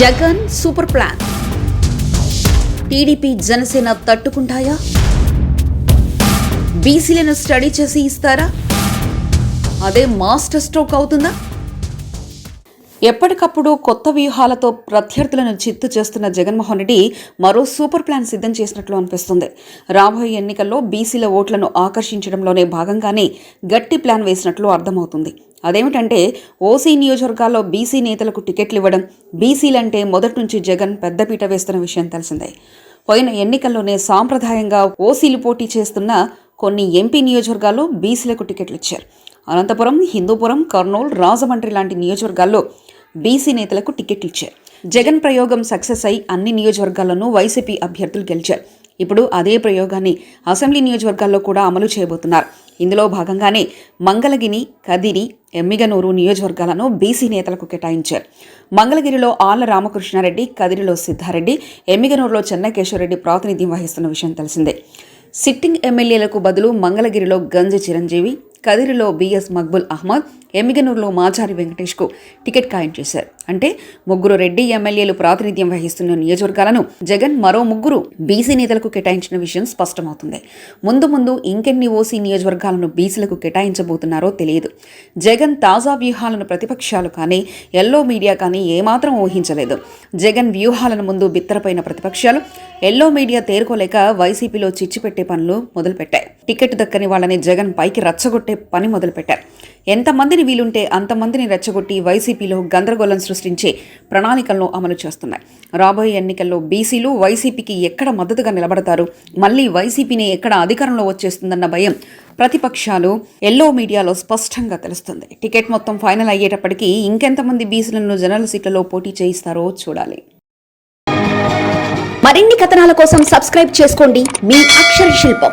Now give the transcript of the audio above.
Jagan super plan. TDP Janasena తట్టుకుంటాయా? బీసీలను study చేసి ఇస్తారా? అదే మాస్టర్ స్ట్రోక్ అవుతుందా? ఎప్పటికప్పుడు కొత్త వ్యూహాలతో ప్రత్యర్థులను చిత్తు చేస్తున్న జగన్మోహన్ రెడ్డి మరో సూపర్ ప్లాన్ సిద్ధం చేసినట్లు అనిపిస్తుంది. రాబోయే ఎన్నికల్లో బీసీల ఓట్లను ఆకర్షించడంలోనే భాగంగానే గట్టి ప్లాన్ వేసినట్లు అర్థమవుతుంది. అదేమిటంటే ఓసీ నియోజకవర్గాల్లో బీసీ నేతలకు టికెట్లు ఇవ్వడం బీసీలంటే మొదటి నుంచి జగన్ పెద్దపీట వేస్తున్న విషయం తెలిసిందే. పోయిన ఎన్నికల్లోనే సాంప్రదాయంగా ఓసీలు పోటీ చేస్తున్న కొన్ని ఎంపీ నియోజకవర్గాల్లో బీసీలకు టికెట్లు ఇచ్చారు. అనంతపురం హిందూపురం కర్నూలు రాజమండ్రి లాంటి నియోజకవర్గాల్లో బీసీ నేతలకు టికెట్లు ఇచ్చారు. జగన్ ప్రయోగం సక్సెస్ అయి అన్ని నియోజకవర్గాల్లోనూ వైసీపీ అభ్యర్థులు గెలిచారు. ఇప్పుడు అదే ప్రయోగాన్ని అసెంబ్లీ నియోజకవర్గాల్లో కూడా అమలు చేయబోతున్నారు. ఇందులో భాగంగానే మంగళగిరి కదిరి ఎమ్మిగనూరు నియోజకవర్గాలను బీసీ నేతలకు కేటాయించారు. మంగళగిరిలో ఆళ్ళ రామకృష్ణారెడ్డి కదిరిలో సిద్ధారెడ్డి ఎమ్మిగనూరులో చెన్నకేశ్వరరెడ్డి ప్రాతినిధ్యం వహిస్తున్న విషయం తెలిసిందే. సిట్టింగ్ ఎమ్మెల్యేలకు బదులు మంగళగిరిలో గంజి చిరంజీవి కదిరిలో బిఎస్ మక్బుల్ అహ్మద్ ఎమ్మిగనూరులో మాచారి వెంకటేష్కు టికెట్ ఖాయం చేశారు. అంటే ముగ్గురు రెడ్డి ఎమ్మెల్యేలు ప్రాతినిధ్యం వహిస్తున్న నియోజకవర్గాలను జగన్ మరో ముగ్గురు బీసీ నేతలకు కేటాయించిన విషయం స్పష్టమవుతుంది. ముందు ముందు ఇంకెన్ని ఓసీ నియోజకవర్గాలను బీసీలకు కేటాయించబోతున్నారో తెలియదు. జగన్ తాజా వ్యూహాలను ప్రతిపక్షాలు కానీ ఎల్లో మీడియా కానీ ఏమాత్రం ఊహించలేదు. జగన్ వ్యూహాలను ముందు బిత్తరపోయిన ప్రతిపక్షాలు ఎల్లో మీడియా తేరుకోలేక వైసీపీలో చిచ్చిపెట్టే పనులు మొదలుపెట్టాయి. టికెట్ దక్కని వాళ్ళని జగన్ పైకి రచ్చగొట్టే పని మొదలుపెట్టారు. ఎంతమందిని వీలుంటే అంతమందిని రెచ్చగొట్టి వైసీపీలో గందరగోళం సృష్టించే ప్రణాళికలను అమలు చేస్తున్నాయి. రాబోయే ఎన్నికల్లో బీసీలు వైసీపీకి ఎక్కడ మద్దతుగా నిలబడతారు? మళ్ళీ వైసీపీని ఎక్కడ అధికారంలో వచ్చేస్తుందన్న భయం ప్రతిపక్షాలు ఎల్లో మీడియాలో స్పష్టంగా తెలుస్తుంది. టికెట్ మొత్తం ఫైనల్ అయ్యేటప్పటికీ ఇంకెంతమంది బీసీలను జనరల్ సీట్లలో పోటీ చేయిస్తారో చూడాలి. మరిన్ని కథనాల కోసం సబ్స్క్రైబ్ చేసుకోండి. మీ అక్షర శిల్పం.